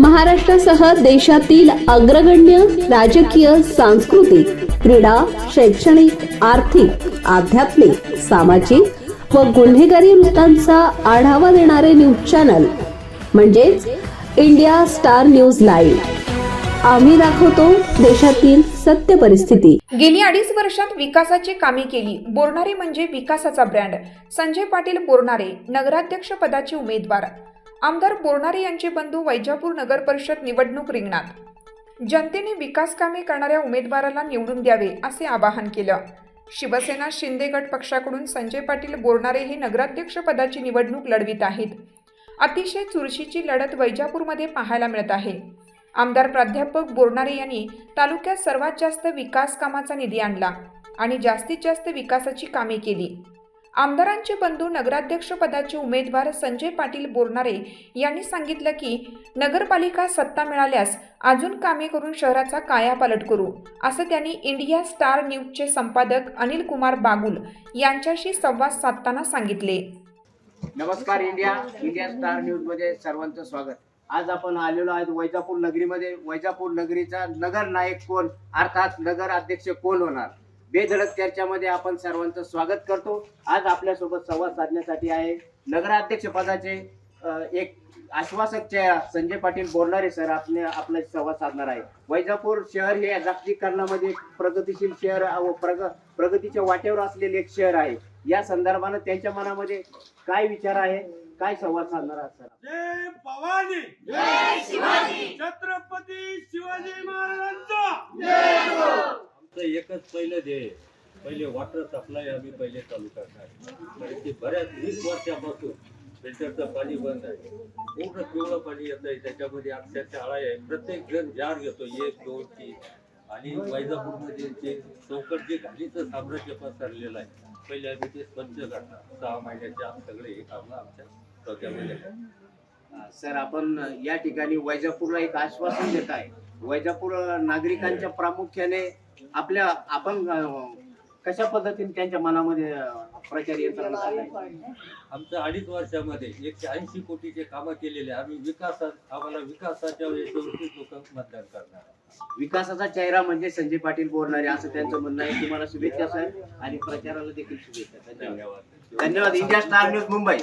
महाराष्ट्रासह देशातील अग्रगण्य राजकीय सांस्कृतिक क्रीडा शैक्षणिक आर्थिक आध्यात्मिक सामाजिक व गुन्हेगारी वृत्तांचा आढावा देणारे न्यूज चॅनल म्हणजेच इंडिया स्टार न्यूज लाईव्ह. आम्ही दाखवतो देशातील सत्य परिस्थिती. गेली अडीच वर्षात विकासाची कामे केली. बोरणारे म्हणजे विकासाचा ब्रँड. संजय पाटील बोरणारे नगराध्यक्ष पदाचे उमेदवार. आमदार बोरणारे यांचे बंधू वैजापूर नगर परिषद निवडणूक रिंगणात. जनतेने विकास कामे करणाऱ्या उमेदवाराला निवडून द्यावे असे आवाहन केलं. शिवसेना शिंदे गट पक्षाकडून संजय पाटील बोरणारे हे नगराध्यक्ष पदाची निवडणूक लढवित आहेत. अतिशय चुरशीची लढत वैजापूरमध्ये पाहायला मिळत आहे. आमदार प्राध्यापक बोरणारे यांनी तालुक्यात सर्वात जास्त विकास कामाचा निधी आणला आणि जास्तीत जास्त विकासाची कामे केली. आमदारांचे बंधू नगराध्यक्ष पदाचे उमेदवार संजय पाटील बोरणारे यांनी सांगितलं की नगरपालिका सत्ता मिळाल्यास अजून कामे करून शहराचा कायापालट करू असं त्यांनी इंडिया स्टार न्यूजचे संपादक अनिल कुमार बागुल यांच्याशी संवाद साधताना सांगितले. नमस्कार इंडिया इंडिया स्टार न्यूजमध्ये सर्वांचं स्वागत. आज आपण आलेलो आहेत वैजापूर नगरीमध्ये. वैजापूर नगरीचा नगर नायक कोण? अर्थात नगर अध्यक्ष कोण होणार? बेधडक चर्चामध्ये आपण सर्वांचं स्वागत करतो. आज आपल्यासोबत संवाद साधण्यासाठी आहे नगराध्यक्ष पदाचे एक आश्वासक चेहरा संजय पाटील बोलणारे सर आपले आपला संवाद साधणार आहे वैजापूर शहर हे जागतिकीकरणामध्ये एक प्रगतीशील शहर व प्रग प्रगतीच्या वाटेवर असलेले एक शहर आहे. या संदर्भानं त्यांच्या मनामध्ये काय विचार आहे? काय संवाद साधणार आहात सर? जय भवानी! जय शिवाजी! छत्रपती एकच पहिलं ध्येय पहिले वॉटर सप्लाय आम्ही पहिले चालू करणार. कारण की बऱ्याच वीस वर्षापासून फिल्टरचं पाणी बंद आहे. पूर्ण पिवळं पाणी येत आहे. त्याच्यामध्ये अक्षरशः आळा आहे. प्रत्येक जण जार घेतो. एक दोन तीन. आणि वैजापूरमध्ये जे चौकट जे घालीचं साम्राज्य पसरलेलं आहे. पहिले आम्ही ते स्वच्छ करणार. सहा महिन्याच्या आत सगळे हे कामं आमच्या डोक्यामध्ये सर आपण या ठिकाणी वैजापूरला एक आश्वासन देत आहे. वैजापूर नागरिकांच्या प्रामुख्याने आपल्या आपण कशा पद्धतीने त्यांच्या मनामध्ये प्रचार यंत्रणा चाललाय? आमचं अडीच वर्षामध्ये एकशे ऐंशी कोटीचे कामं केलेले आम्ही विकासात आम्हाला विकासाच्या लोक मतदान करणार विकासाचा चेहरा म्हणजे संजय पाटील बोलणारे असं त्यांचं म्हणणं आहे. तुम्हाला शुभेच्छा सर. आणि प्रचाराला देखील शुभेच्छा. धन्यवाद. धन्यवाद. India Star news Mumbai.